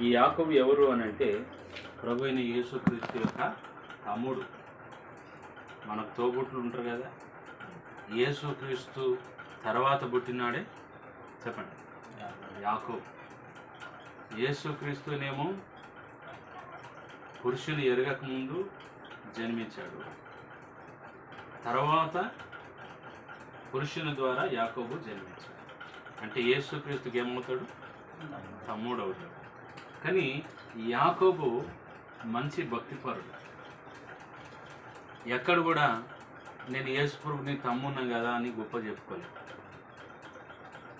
ఈ యాకోబు ఎవరు అని అంటే ప్రభు అయిన యేసుక్రీస్తు యొక్క తమ్ముడు. మనకు తోబుట్లు ఉంటారు కదా. యేసుక్రీస్తు తర్వాత పుట్టినాడే చెప్పండి. యాకోబు. యేసుక్రీస్తునేమో పురుషులు ఎరగక ముందు జన్మించాడు. తర్వాత పురుషుని ద్వారా యాకోబు జన్మించాడు. అంటే యేసుక్రీస్తుకి ఏమవుతాడు? తమ్ముడు అవుతాడు కానీ యాకోబు మంచి భక్తిపరుడు. ఎక్కడ కూడా నేను యేసుప్రభుని తమ్మున్నా కదా అని గొప్ప చెప్పుకోలేదు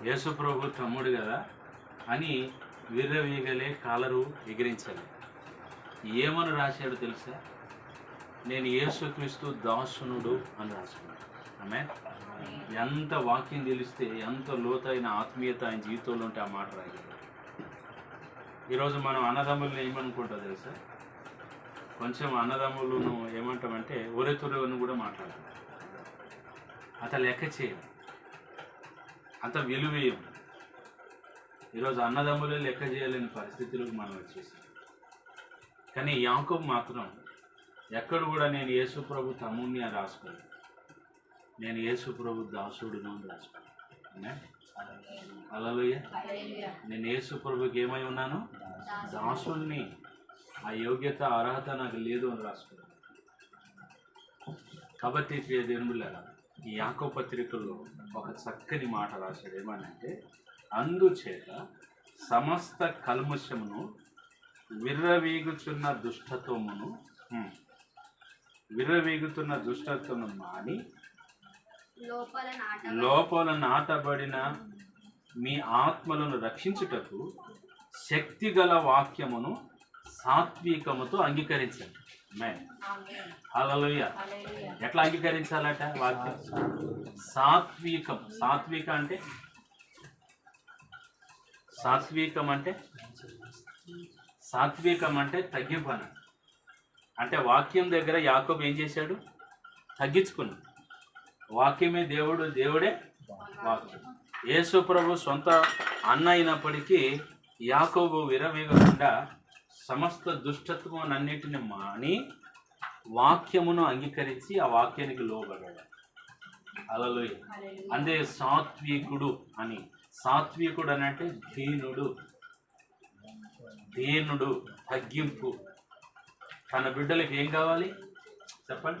యేసుప్రభు తమ్ముడు కదా అని విర్రవీగలే కాలరు ఎగిరించాలి. ఏమని రాశాడు తెలుసా? నేను యేసుక్రీస్తు దాసునుడు అని రాసుకున్నాడు ఆమె ఎంత వాక్యం తెలిస్తే ఎంత లోతైన ఆత్మీయత ఆయన జీవితంలో ఉంటే ఆ మాట రాయగలరు ఈరోజు మనం అన్నదమ్ములను ఏమనుకుంటా తెలుసా? కొంచెం అన్నదమ్ములను ఏమంటామంటే ఒరెతురెని కూడా మాట్లాడతాం. అంత లెక్క చేయం. అంత విలువేయం ఈరోజు అన్నదమ్ములే లెక్క చేయలేని పరిస్థితులకు మనం వచ్చేసాం. కానీ యాంకబ్ మాత్రం ఎక్కడ కూడా నేను యేసు ప్రభు తమ్ముడిని అని నేను యేసు ప్రభు దాసుడును అని రాసుకున్నాను అలలుయ్య నేను యేసు ప్రభుకి ఏమై ఉన్నాను? దాసుడిని ఆ యోగ్యత అర్హత నాకు లేదు అని రాసుకున్నాను. కాబట్టి ప్రియ ఈ యాకో పత్రికల్లో ఒక చక్కని మాట రాశాడు. ఏమనంటే అందుచేత సమస్త కల్ముషమును విర్రవీగుచున్న దుష్టత్వమును విర్రవీగుతున్న దుష్టత్వమును మాని లోపల నాట లోపల నాటబడిన మీ ఆత్మలను రక్షించుటకు శక్తిగల వాక్యమును సాత్వికముతో అంగీకరించండి. ఆమేన్. హల్లెలూయా ఎట్లా అంగీకరించాలట వాక్యం? సాత్వికం. సాత్విక అంటే? సాత్వికం అంటే? సాత్వికం అంటే తగ్గింపు అని అంటే వాక్యం దగ్గర యాకోబు ఏం చేశాడు? తగ్గించుకున్నాడు. వాక్యమే దేవుడు దేవుడే వాక్యం. యేసు ప్రభు సొంత అన్న అయినప్పటికీ యాకోబు విరవీగకుండా సమస్త దుష్టత్వం అన్నిటిని మాని వాక్యమును అంగీకరించి ఆ వాక్యానికి లోబడ్డాడు. అలలు అందే సాత్వికుడు అని సాత్వికుడు అని. అంటే దీనుడు. దీనుడు తగ్గింపు. తన బిడ్డలకు ఏం కావాలి? చెప్పండి.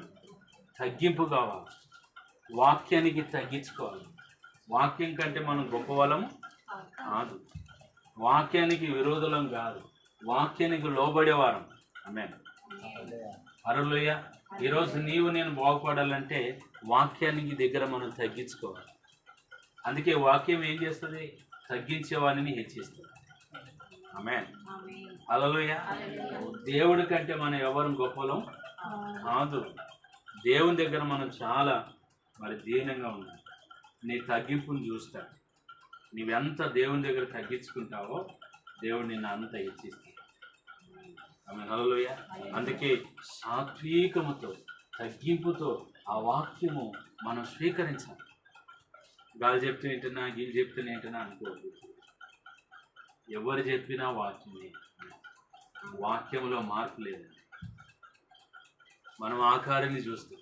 తగ్గింపు కావాలి. వాక్యానికి తగ్గించుకోవాలి వాక్యం కంటే మనం గొప్ప వాళ్ళం కాదు. వాక్యానికి విరోధులం కాదు. వాక్యానికి లోబడేవారం ఆమె అరులయ్య ఈరోజు నీవు నేను బాగుపడాలంటే వాక్యానికి దగ్గర మనం తగ్గించుకోవాలి. అందుకే వాక్యం ఏం చేస్తుంది? తగ్గించేవాడిని హెచ్చిస్తుంది. ఆమె అలలోయ దేవుడి కంటే మనం ఎవరు గొప్పలం? కాదు. దేవుని దగ్గర మనం చాలా మరి దీనంగా ఉన్నాం నీ తగ్గింపుని చూస్తాడు నీవెంత దేవుని దగ్గర తగ్గించుకుంటావో దేవుడు నిన్ను అంత హెచ్చిస్తాడు ఆమె హలోయ అందుకే సాత్వికముతో తగ్గింపుతో ఆ వాక్యము మనం స్వీకరించాలి. గాలి చెప్తే ఏంటన్నా గీలు చెప్తే ఏంటన్నా అనుకోవద్దు. ఎవరు చెప్పినా వాక్యమే వాక్యంలో మార్పు లేదండి. మనం ఆకారాన్ని చూస్తాం.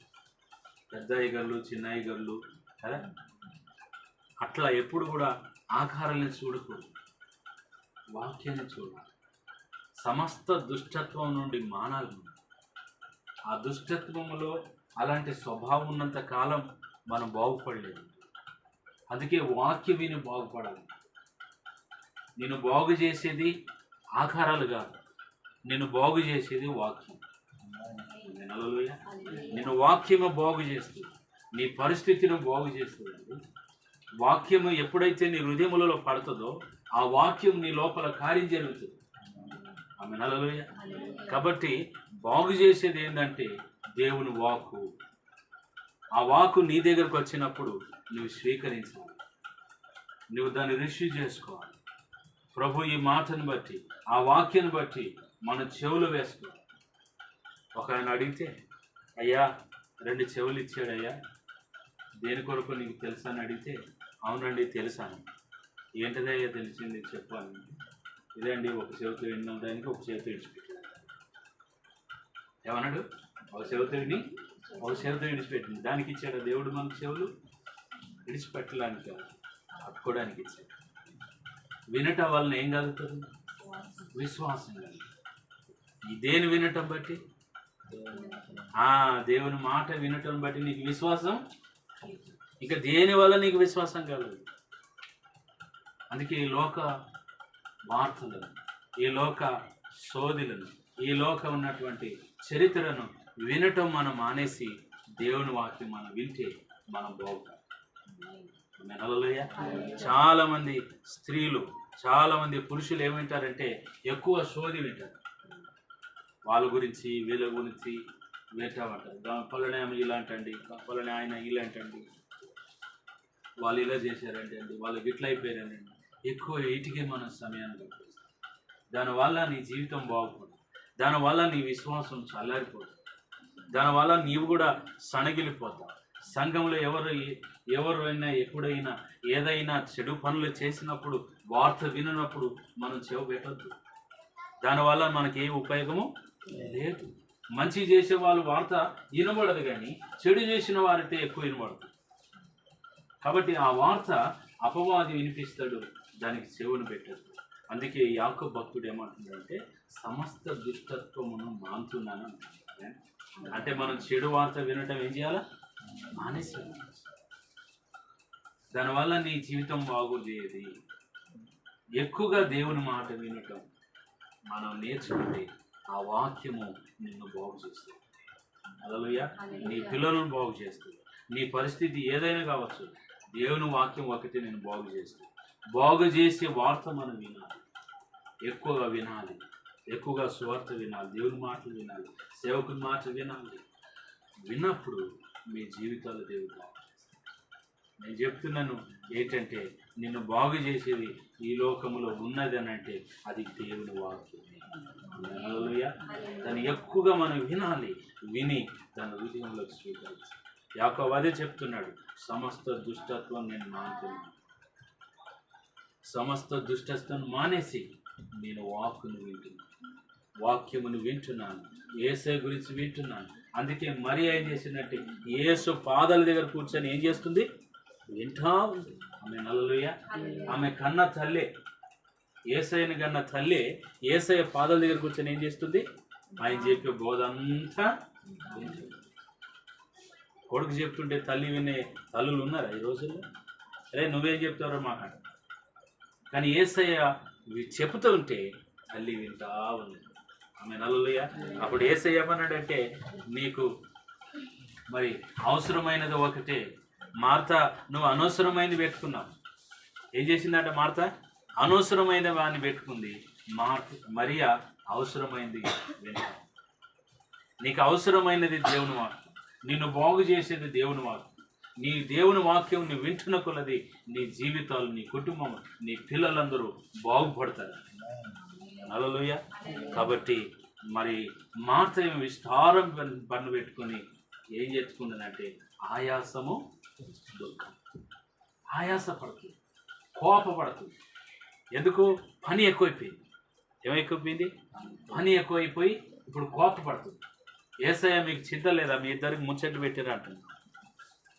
పెద్ద ఐగర్లు చిన్న ఐగర్లు కదా అట్లా ఎప్పుడు కూడా ఆకారాన్ని చూడకూడదు వాక్యాన్ని చూడాలి సమస్త దుష్టత్వం నుండి మానాలి ఆ దుష్టత్వములో అలాంటి స్వభావం ఉన్నంత కాలం మనం బాగుపడలేదు. అందుకే వాక్య విని బాగుపడాలి. నేను బాగు చేసేది ఆకారాలు కాదు. నేను బాగు చేసేది వాక్యం. హల్లెలూయా. నేను వాక్యము బాగు చేస్తుంది. నీ పరిస్థితిని బాగు చేస్తుంది. వాక్యము ఎప్పుడైతే నీ హృదయములలో పడుతుందో ఆ వాక్యం నీ లోపల కార్యం జరుగుతుంది. ఆమె నలలోయ కాబట్టి బాగు చేసేది ఏంటంటే దేవుని వాకు ఆ వాక్కు నీ దగ్గరకు వచ్చినప్పుడు నువ్వు స్వీకరించాలి. నువ్వు దాన్ని రిసీవ్ చేసుకోవాలి. ప్రభు ఈ మాటను బట్టి ఆ వాక్యాన్ని బట్టి మన చెవులు వేసుకోవాలి. ఒక ఆయన అడిగితే అయ్యా రెండు చెవులు ఇచ్చాడయ్యా. దేని కొరకు నీకు తెలుసా? అని అడిగితే అవునండి తెలుసాను. ఏంటిదయ్యా తెలిసింది చెప్పాలి అండి ఒక చెవితో విన్న దానికి ఒక చెవితో విడిచిపెట్టాడు ఏమన్నాడు? ఒక చెవితో విని ఒక చెవితో విడిచిపెట్టింది. దానికి ఇచ్చాడు దేవుడు మనకు చెవులు? విడిచిపెట్టడానికి కాదు, పట్టుకోవడానికి ఇచ్చాడు. వినటం వలన ఏం కలుగుతుంది? విశ్వాసం కలుగుతుంది. దేని వినటం బట్టి? ఆ దేవుని మాట వినటం బట్టి నీకు విశ్వాసం? ఇక దేని వల్ల నీకు విశ్వాసం కలదు? అందుకే ఈ లోక వార్తలను ఈ లోక సోదిలను ఈ లోక ఉన్నటువంటి చరిత్రను వినటం మనం మానేసి దేవుని వాక్యం మనం వింటే మనం బాగుంటాం. మెనలలోయ చాలామంది స్త్రీలు చాలామంది పురుషులు ఏమింటారంటే ఎక్కువ సోది వింటారు. వాళ్ళ గురించి వీళ్ళ గురించి వేటామంటారు. దాని పలానా ఆమె ఇలాంటండి పల్లెనే ఆయన ఇలాంటండి. వాళ్ళు ఇలా చేశారంటే అండి వాళ్ళు గిట్ల అయిపోయారండి ఎక్కువ వీటికి మనం సమయాన్ని గడిపేస్తాం దానివల్ల నీ జీవితం బాగుపడదు దానివల్ల నీ విశ్వాసం చల్లారిపోతుంది. దానివల్ల నీవు కూడా సణగిలిపోతావు. సంఘంలో ఎవరు ఎవరైనా ఎప్పుడైనా ఏదైనా చెడు పనులు చేసినప్పుడు వార్త వినప్పుడు మనం చెవు పెట్టద్దు. దానివల్ల మనకి ఏ ఉపయోగము? లేదు. మంచి చేసే వాళ్ళు వార్త వినబడదు కానీ చెడు చేసిన వారితే ఎక్కువ వినబడదు. కాబట్టి ఆ వార్త అపవాది వినిపిస్తాడు దానికి చెవును పెట్టదు. అందుకే యాకో భక్తుడు ఏమంటున్నాడంటే సమస్త దుష్టత్వమును మానుతున్నాను అంటే మనం చెడు వార్త వినటం ఏం చేయాలా? మానేసి దానివల్ల నీ జీవితం బాగుండేది. ఎక్కువగా దేవుని మాట వినటం మనం నేర్చుకుంటే ఆ వాక్యము నిన్ను బాగు చేస్తుంది. అలలుయ నీ పిల్లలను బాగు చేస్తుంది. నీ పరిస్థితి ఏదైనా కావచ్చు దేవుని వాక్యం ఒకటి నేను బాగు చేస్తుంది. బాగు చేసే వార్త మనం వినాలి. ఎక్కువగా వినాలి. ఎక్కువగా సువార్త వినాలి. దేవుని మాటలు వినాలి. సేవకుని మాటలు వినాలి. విన్నప్పుడు మీ జీవితాలు దేవుడు. నేను చెప్తున్నాను ఏంటంటే నిన్ను బాగు చేసేది ఈ లోకంలో ఉన్నది అని అంటే అది దేవుని హల్లెలూయా. దాన్ని ఎక్కువగా మనం వినాలి. విని దాని హృదయంలోకి స్వీకరించాలి యాకోబు అదే చెప్తున్నాడు. సమస్త దుష్టత్వం నేను మానుతున్నాను సమస్త దుష్టత్వం మానేసి నేను వాక్కును వింటున్నాను. వాక్యమును వింటున్నాను. ఏసే గురించి వింటున్నాను. అందుకే మరి ఏం చేసిందంటే ఏసు పాదాల దగ్గర కూర్చొని ఏం చేస్తుంది? వింటా ఉంది. ఆమె నల్లలుయ ఆమె కన్న తల్లే ఏసైని కన్నా తల్లి ఏసఐ పాదాల దగ్గర కూర్చొని ఏం చేస్తుంది? ఆయన చెప్పే బోధ అంతా కొడుకు చెప్తుంటే తల్లి వినే తల్లులు ఉన్నారా ఈ రోజుల్లో? అరే నువ్వేం చెప్తారో మాకాడ కానీ ఏసయ్య ఇవి చెబుతూ ఉంటే తల్లి వింటా ఉంది. ఆమె నల్లయ్యా అప్పుడు ఏసయ్య ఏమన్నాడంటే నీకు మరి అవసరమైనది ఒకటే. మార్త నువ్వు అనవసరమైనది పెట్టుకున్నావు. ఏం చేసిందంటే మార్త? అనవసరమైన వాడిని పెట్టుకుంది. మా మరియా అవసరమైనది వింటావు నీకు అవసరమైనది దేవుని వాక్యం. నిన్ను బాగు చేసేది దేవుని వాక్యం. నీ దేవుని వాక్యం నీ వింటున్న కొలది నీ జీవితాలు నీ కుటుంబం నీ పిల్లలందరూ బాగుపడతారు. నలలోయ కాబట్టి మరి మాత్రమే విస్తారం పన్ను- పెట్టుకొని ఏం చేసుకున్నదంటే ఆయాసము దుఃఖం. ఆయాసపడుతుంది. కోపపడుతుంది. ఎందుకు? పని ఎక్కువైపోయింది. ఏమైపోయింది పని ఎక్కువైపోయి ఇప్పుడు కోపపడుతుంది. ఏసయ్య మీకు చింత లేదా? మీ ఇద్దరికి ముచ్చట్లు పెట్టారు అంటుంది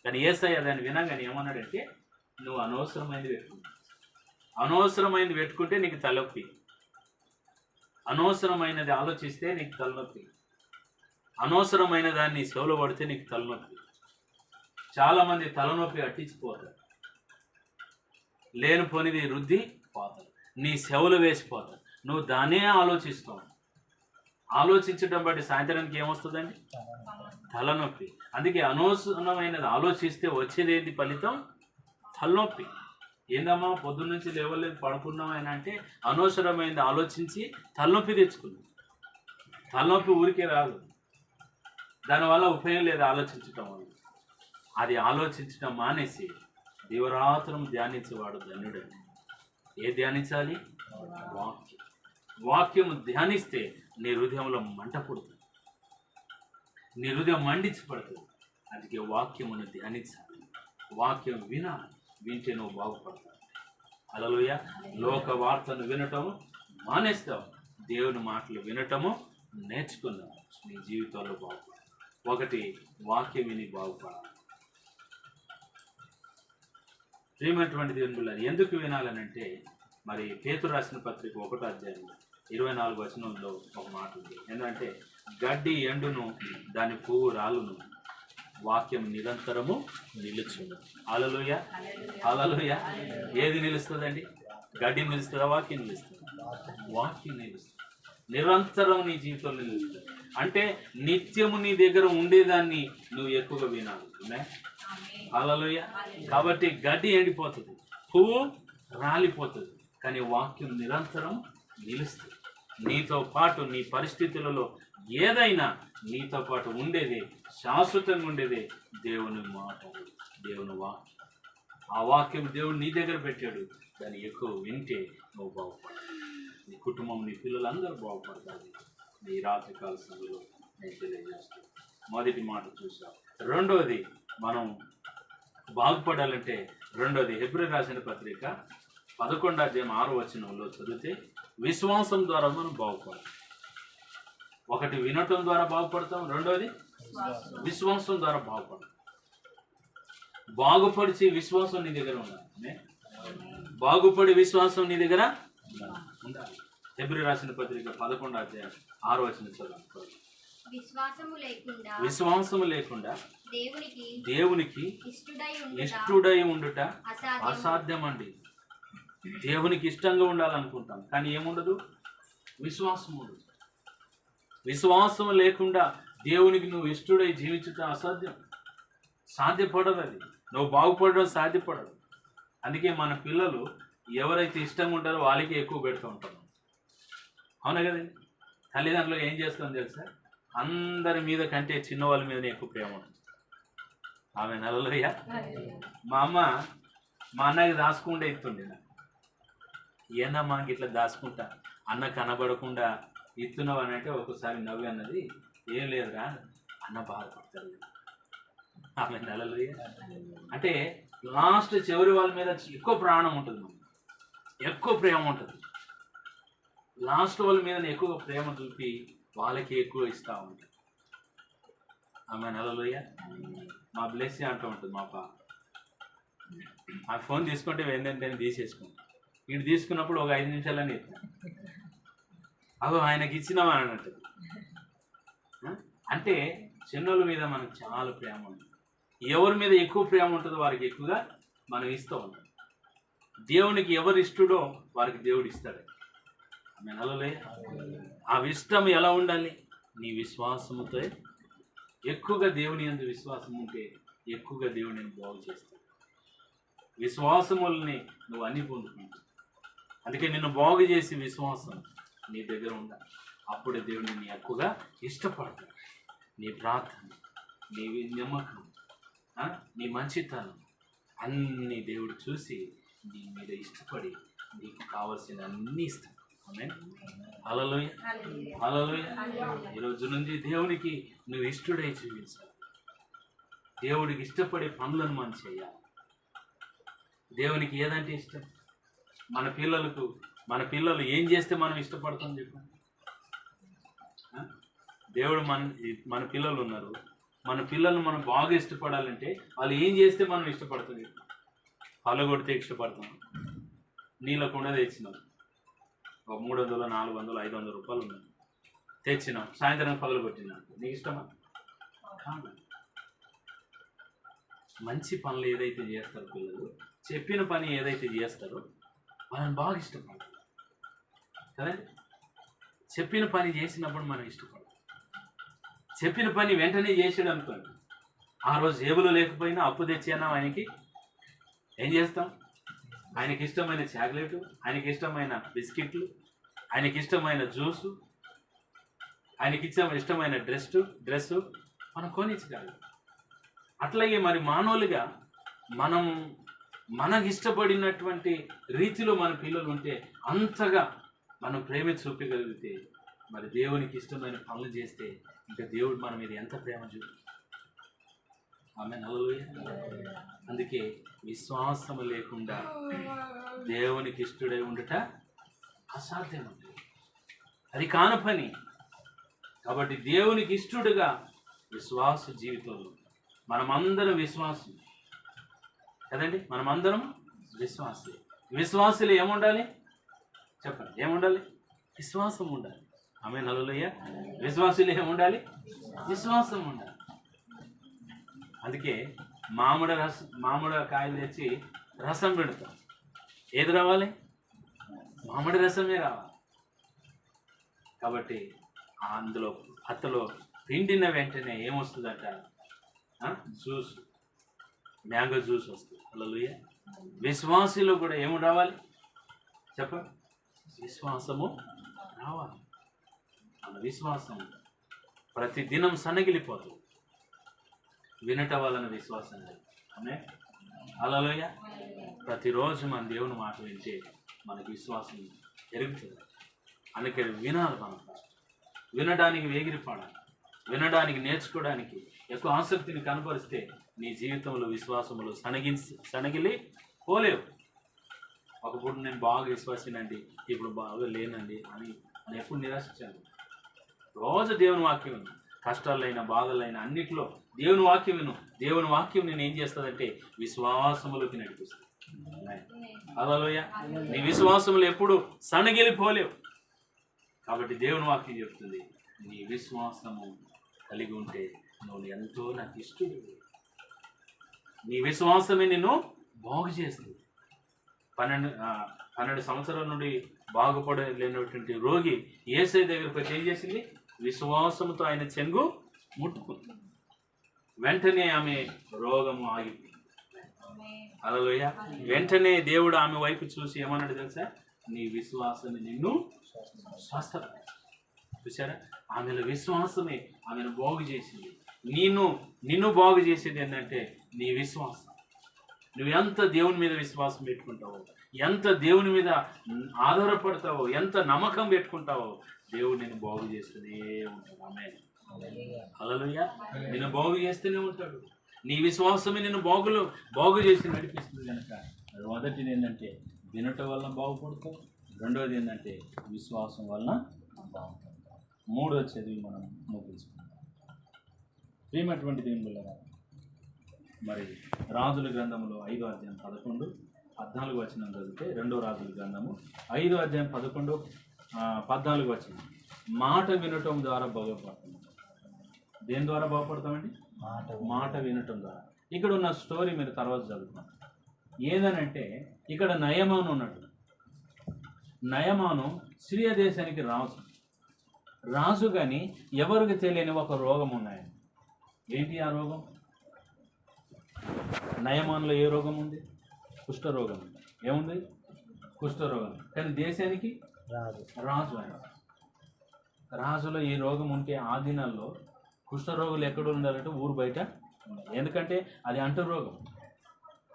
కానీ ఏసయ్య దాన్ని వినగానే ఏమన్నాడంటే నువ్వు అనవసరమైనది పెట్టుకున్నావు అనవసరమైనది పెట్టుకుంటే నీకు తలనొప్పి. అనవసరమైనది ఆలోచిస్తే నీకు తలనొప్పి. అనవసరమైన దాన్ని చెవులో పడితే నీకు తలనొప్పి. చాలామంది తలనొప్పి అట్టించిపోతారు. లేనిపోనిది రుద్ది పోతారు. నీ సెవలు వేసిపోతారు. నువ్వు దాన్నే ఆలోచిస్తావు. ఆలోచించడం బట్టి సాయంత్రానికి ఏమొస్తుందండి తలనొప్పి. అందుకే అనవసరమైనది ఆలోచిస్తే వచ్చేది ఫలితం? తలనొప్పి. ఏందమ్మా పొద్దున్న నుంచి లేవలేదు పడుకున్నాం అంటే అనవసరమైనది ఆలోచించి తలనొప్పి తెచ్చుకున్నాం తలనొప్పి ఊరికే రాదు. దానివల్ల ఉపయోగం లేదు ఆలోచించటం వల్ల. అది ఆలోచించడం మానేసి దివరాత్రం ధ్యానించేవాడు ధన్యుడండి ఏ ధ్యానించాలి? వాక్యం. వాక్యం ధ్యానిస్తే నీ హృదయంలో మంట పుడుతుంది. నీ హృదయం మండించి పడుతుంది. అందుకే వాక్యమును ధ్యానించాలి. వాక్యం వినాలి వింటే నువ్వు బాగుపడతావు. అలలోయ లోక వార్తను వినటము మానేస్తావు. దేవుని మాటలు వినటము నేర్చుకున్నావు నీ జీవితంలో బాగుపడాలి ఒకటి వాక్యం విని బాగుపడాలి. ప్రియమైనటువంటి దేవుని బిడ్డలారా, ఎందుకు వినాలనంటే మరి పేతురు రాసిన పత్రిక ఒకటో అధ్యాయం ఇరవై నాలుగు వచనంలో ఒక మాట ఉంది. ఏంటంటే గడ్డి ఎండును దాని పువ్వు రాలును వాక్యం నిరంతరము నిలుచును. అలలుయ అలలుయ ఏది నిలుస్తుందండి? గడ్డి నిలుస్తుందా? వాక్యం నిలుస్తుంది? వాక్యం నిలుస్తుంది. నిరంతరం నీ జీవితంలో నిలుస్తుంది. అంటే నిత్యము నీ దగ్గర ఉండేదాన్ని నువ్వు ఎక్కువగా వినాలి. హల్లెలూయ కాబట్టి గడ్డి ఎండిపోతుంది పువ్వు రాలిపోతుంది కానీ వాక్యం నిరంతరం నిలుస్తుంది. నీతో పాటు నీ పరిస్థితులలో ఏదైనా నీతో పాటు ఉండేది శాశ్వతంగా ఉండేది దేవుని మాట. దేవుని వాక్యం. ఆ వాక్యం దేవుడు నీ దగ్గర పెట్టాడు. దాన్ని ఎక్కువ వింటే నువ్వు బాగుపడాలి నీ కుటుంబం నీ పిల్లలందరూ బాగుపడతారు. నీ రాత్రి కాల సమయంలో నేను తెలియజేస్తాను మొదటి మాట చూసాం రెండోది మనం బాగుపడాలంటే రెండోది హెబ్రి రాసిన పత్రిక పదకొండు అధ్యాయం ఆరో వచనంలో చదివితే విశ్వాసం ద్వారా మనం బాగుపడాలి. ఒకటి వినటం ద్వారా బాగుపడతాం రెండోది విశ్వాసం ద్వారా బాగుపడతాం. బాగుపడిచి విశ్వాసం నీ దగ్గర ఉండాలి? బాగుపడి విశ్వాసం నీ దగ్గర ఉండాలి. హెబ్రి రాసిన పత్రిక పదకొండు అధ్యాయం ఆరో వచనం చదవండి విశ్వాసము లేకుండా విశ్వాసము లేకుండా దేవునికి దేవునికి ఇష్టుడై ఉండుట అసాధ్యం అండి దేవునికి ఇష్టంగా ఉండాలనుకుంటాం కానీ ఏముండదు? విశ్వాసం ఉండదు. విశ్వాసం లేకుండా దేవునికి నువ్వు ఇష్టడై జీవించటం అసాధ్యం. సాధ్యపడదు అది. నువ్వు బాగుపడడం సాధ్యపడదు. అందుకే మన పిల్లలు ఎవరైతే ఇష్టంగా ఉంటారో వాళ్ళకే ఎక్కువ పెడుతూ ఉంటాం. అవునా కదండి? తల్లిదండ్రులు ఏం చేస్తాం తెలుసా? అందరి మీద కంటే చిన్నవాళ్ళ మీదనే ఎక్కువ ప్రేమ ఉంటుంది. ఆమె నల్లయ్యా. మా అమ్మ మా అన్నకి దాచుకుంటే ఇస్తుండే నాకు. ఏందమ్మా ఇట్లా దాచుకుంటా. అన్న కనబడకుండా ఇస్తున్నావు అని అంటే ఒక్కోసారి నవ్వి అన్నది ఏం లేదురా అన్న బాధపడతారు ఆమె నెలలు అంటే లాస్ట్ చివరి వాళ్ళ మీద ఎక్కువ ప్రాణం ఉంటుంది ఎక్కువ ప్రేమ ఉంటుంది. లాస్ట్ వాళ్ళ మీద ఎక్కువ ప్రేమ చూపి వాళ్ళకి ఎక్కువ ఇస్తూ ఉంటాం ఆమె నెలలోయ మా బ్లెస్సీ అంటూ ఉంటుంది మా పాప ఆ ఫోన్ తీసుకుంటే ఏంటంటే నేను తీసేసుకుంటాను ఇటు తీసుకున్నప్పుడు ఒక ఐదు నిమిషాలని అగో ఆయనకి ఇచ్చినామా అని అంటది. అంటే చిన్నోళ్ళ మీద మనకు చాలా ప్రేమ ఉంటుంది. ఎవరి మీద ఎక్కువ ప్రేమ ఉంటుందో వారికి ఎక్కువగా మనం ఇస్తూ ఉంటాం. దేవునికి ఎవరు ఇష్టడో వారికి దేవుడు ఇస్తాడు. ఆమె నలలే ఆ ఇష్టం ఎలా ఉండాలి? నీ విశ్వాసముతో ఎక్కువగా దేవుని ఎందు విశ్వాసం ఉంటే ఎక్కువగా దేవుని బాగు చేస్తాడు. విశ్వాసముల్ని నువ్వు అన్ని పొందుకుంటావు. అందుకే నిన్ను బాగు చేసి విశ్వాసం నీ దగ్గర ఉండాలి. అప్పుడే దేవుడిని నీ ఎక్కువగా ఇష్టపడతాడు. నీ ప్రార్థన నీ నమ్మకం నీ మంచితనం అన్ని దేవుడు చూసి నీ మీద ఇష్టపడి నీకు కావలసిన అన్ని ఇస్తాడు. అలలోయ అలలోయ ఈ రోజు నుంచి దేవుడికి నువ్వు ఇష్టడై చూపించాలి దేవుడికి ఇష్టపడే పనులను మనం చేయాలి. దేవునికి ఏదంటే ఇష్టం? మన పిల్లలకు మన పిల్లలు ఏం చేస్తే మనం ఇష్టపడతాం చెప్పండి దేవుడు మన మన పిల్లలు ఉన్నారు. మన పిల్లల్ని మనం బాగా ఇష్టపడాలంటే వాళ్ళు ఏం చేస్తే మనం ఇష్టపడతాం చెప్పు. పళ్ళగొడితే ఇష్టపడతాం. నీళ్ళకుండా తెచ్చినారు ఒక మూడు వందలు నాలుగు వందలు ఐదు వందల రూపాయలు ఉన్నాయి. తెచ్చినాం. సాయంత్రం పగలు కొట్టినాం నీకు ఇష్టమా మంచి పనులు ఏదైతే చేస్తారో పిల్లలు చెప్పిన పని ఏదైతే చేస్తారో వాళ్ళని బాగా ఇష్టపడతారు. కదండి? చెప్పిన పని చేసినప్పుడు మనం ఇష్టపడతాం. చెప్పిన పని వెంటనే చేసాడు అనుకోండి ఆ రోజు జేబులో లేకపోయినా అప్పు తెచ్చానా ఆయనకి. ఏం చేస్తాం? ఆయనకి ఇష్టమైన చాక్లెట్ ఆయనకి ఇష్టమైన బిస్కెట్లు ఆయనకి ఇష్టమైన జ్యూసు ఆయనకి ఇచ్చిన ఇష్టమైన డ్రెస్ డ్రెస్సు మనం కొనిచ్చగలం అట్లాగే మరి మానవులుగా మనం మనకి ఇష్టపడినటువంటి రీతిలో మన పిల్లలు ఉంటే అంతగా మనం ప్రేమ చూపగలిగితే మరి దేవునికి ఇష్టమైన పనులు చేస్తే ఇంకా దేవుడు మన మీద ఎంత ప్రేమ చూపి ఆమె అందుకే విశ్వాసము లేకుండా దేవునికి ఇష్టడై ఉండుట అసాధ్యం అది కాని పని. కాబట్టి దేవునికి ఇష్టడుగా విశ్వాస జీవితంలో మనమందరం విశ్వాసం కదండి? మనమందరం విశ్వాసి విశ్వాసులు ఏముండాలి? చెప్పండి. ఏముండాలి? విశ్వాసం ఉండాలి. ఆమె నలులయ్య విశ్వాసులు ఏముండాలి? విశ్వాసం ఉండాలి. అందుకే మామిడి రసం మామిడి కాయలు తెచ్చి రసం పెడతాం. ఏది రావాలి? మామిడి రసమే రావాలి. కాబట్టి అందులో అత్తలో పిండిన వెంటనే ఏమొస్తుందట? జ్యూస్. మ్యాంగో జ్యూస్ వస్తుంది. అలలుయ విశ్వాసులో కూడా ఏమి రావాలి? చెప్ప. విశ్వాసము రావాలి. మన విశ్వాసం ప్రతి దినం సన్నగిలిపోతుంది. వినట వలన విశ్వాసం లేదు. ఆమె అలలోయ ప్రతిరోజు మన దేవుని మాట వింటే మనకు విశ్వాసం పెరుగుతుంది. అందుకే వినాలి మనం వినడానికి వేగిరిపడాలి వినడానికి నేర్చుకోవడానికి ఎక్కువ ఆసక్తిని కనపరిస్తే నీ జీవితంలో విశ్వాసములు సనగించి సనగిలి పోలేవు. ఒకప్పుడు నేను బాగా విశ్వాసినండి ఇప్పుడు బాగా లేనండి అని అని ఎప్పుడు నిరాశించాను. రోజు దేవుని వాక్యం ఉంది. కష్టాలైన బాధలైన అన్నిట్లో దేవుని వాక్యం విను. దేవుని వాక్యం నేను ఏం చేస్తుందంటే విశ్వాసములోకి నడిపిస్తుంది. అదలోయ నీ విశ్వాసములు ఎప్పుడు సనగిలిపోలేవు కాబట్టి దేవుని వాక్యం చెప్తుంది నీ విశ్వాసము కలిగి ఉంటే నువ్వు ఎంతో నాకు ఇష్టడు నీ విశ్వాసమే నిన్ను బాగు చేస్తుంది. పన్నెండు పన్నెండు సంవత్సరాల నుండి బాగుపడలేనటువంటి రోగి ఏసై దగ్గర వచ్చి ఏం చేసింది? విశ్వాసంతో ఆయన చెంగు ముట్టుకుంది. వెంటనే ఆమె రోగము ఆగిపోయింది. అలలోయ వెంటనే దేవుడు ఆమె వైపు చూసి ఏమన్నాడు తెలుసా? నీ విశ్వాసాన్ని నిన్ను స్వస్థ చూసారా ఆమెలో విశ్వాసమే ఆమెను బాగు చేసింది. నేను నిన్ను బాగు చేసేది ఏంటంటే నీ విశ్వాసం. నువ్వు ఎంత దేవుని మీద విశ్వాసం పెట్టుకుంటావో ఎంత దేవుని మీద ఆధారపడతావో ఎంత నమ్మకం పెట్టుకుంటావో దేవుడు నేను బాగు చేస్తూనే ఉంటాడు. ఆమె హల్లెలూయా. నిన్ను బాగు చేస్తూనే ఉంటాడు. నీ విశ్వాసమే నిన్ను బాగులో బాగు చేసి నడిపిస్తుంది కనుక. మొదటిది ఏంటంటే వినటం వలన బాగుపడతావు రెండవది ఏంటంటే విశ్వాసం వలన బాగుపడతావు మూడో చదివి మనం ముగించుకుందాం. ప్రియమైనటువంటి దేవుని వల్ల మరి రాజుల గ్రంథములో ఐదో అధ్యాయం పదకొండు పద్నాలుగు వచనం చదివితే రెండో రాజుల గ్రంథము ఐదో అధ్యాయం పదకొండు పద్నాలుగు వచనం. మాట వినటం ద్వారా బాగుపడతాం దేని ద్వారా బాగుపడతామండి మాట మాట వినటం ద్వారా. ఇక్కడ ఉన్న స్టోరీ మీరు తర్వాత చదువుతాం ఏదనంటే ఇక్కడ నయమాను ఉన్నాడు. నయమాను సిరియా దేశానికి రాజు. రాజు కానీ ఎవరికి తెలియని ఒక రోగం ఉన్నాయని ఏంటి ఆ రోగం? నయమాన్లో ఏ రోగం ఉంది? కుష్ఠరోగం ఏముంది? కుష్ఠరోగం. కానీ దేశానికి రాజు. రాజు ఆయన. రాజులో ఈ రోగం ఉంటే ఆ దినాల్లో కుష్ఠరోగులు ఎక్కడ ఉండాలంటే ఊరు బయట ఎందుకంటే అది అంటు రోగం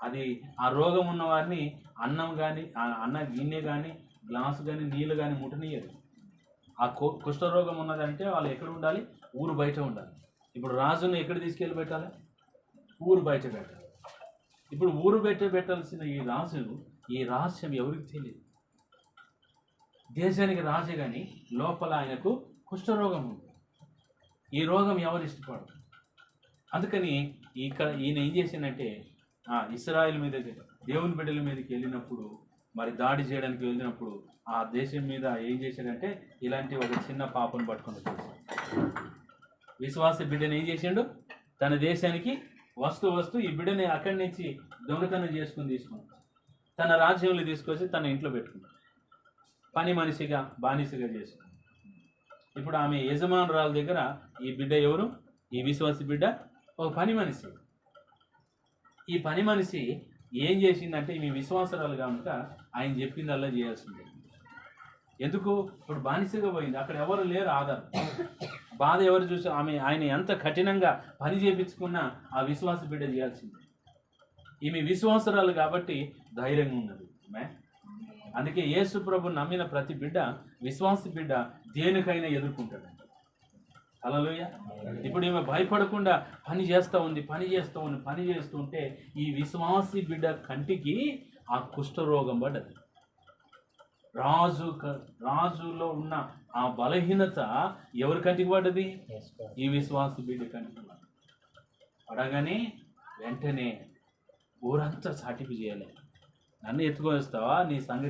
అది ఆ రోగం ఉన్న వారిని అన్నం కానీ అన్న గిన్నె కానీ గ్లాసు కానీ నీళ్ళు కానీ ముట్టనీయదు. ఆ కు కుష్ఠరోగం ఉన్నదంటే వాళ్ళు ఎక్కడ ఉండాలి? ఊరు బయట ఉండాలి. ఇప్పుడు రాజును ఎక్కడ తీసుకెళ్ళి పెట్టాలి? ఊరు బయట పెట్టాలి. ఇప్పుడు ఊరు బయట పెట్టాల్సిన ఈ రాజు ఈ రహస్యం ఎవరికి తెలియదు? దేశానికి రాజే కానీ లోపల ఆయనకు కుష్ఠరోగం ఉంది. ఈ రోగం ఎవరు ఇష్టపడరు. అందుకని ఇక్కడ ఈయన ఏం చేసిందంటే ఆ, మీద దేవుని బిడ్డల మీదకి వెళ్ళినప్పుడు మరి దాడి చేయడానికి వెళ్ళినప్పుడు ఆ దేశం మీద ఏం చేశాడంటే ఇలాంటి ఒక చిన్న పాపను పట్టుకుని వచ్చేసాడు. విశ్వాస బిడ్డను ఏం చేసిండు? తన దేశానికి వస్తూ వస్తూ ఈ బిడ్డని అక్కడి నుంచి దొంగతనం చేసుకుని తీసుకున్నాడు తన రాజ్యంలో తీసుకొచ్చి తన ఇంట్లో పెట్టుకున్నాడు. పని మనిషిగా బానిసగా చేసుకుంది ఇప్పుడు ఆమె యజమానురాల దగ్గర ఈ బిడ్డ ఎవరు? ఈ విశ్వాసి బిడ్డ ఒక పని మనిషి. ఈ పని మనిషి ఏం చేసిందంటే మీ విశ్వాసరాలు కనుక ఆయన చెప్పిందల్లా చేయాల్సిందే. ఎందుకు? ఇప్పుడు బానిసగా పోయింది. అక్కడ ఎవరు లేరు ఆధారం. బాధ ఎవరు చూసి ఆమె ఆయన ఎంత కఠినంగా పని చేపించుకున్నా ఆ విశ్వాస బిడ్డ చేయాల్సిందే. ఈమె విశ్వాసరాలు కాబట్టి ధైర్యంగా ఉన్నది. మే అందుకే యేసు ప్రభు నమ్మిన ప్రతి బిడ్డ విశ్వాస బిడ్డ దేనికైనా ఎదుర్కొంటాడు అలలోయ ఇప్పుడు ఈమె భయపడకుండా పని చేస్తూ ఉంది పని చేస్తూ ఉంది పని చేస్తుంటే ఈ విశ్వాసి బిడ్డ కంటికి ఆ కుష్ఠరోగం పడ్డది. రాజు క- రాజులో ఉన్న ఆ బలహీనత ఎవరి కంటికి పడ్డది? ఈ విశ్వాసి బిడ్డ కంటికి పడగానే వెంటనే ఊరంతా సాటింపు చేయాలి. నన్ను ఎత్తుకొని వస్తావా? నీ సంగతి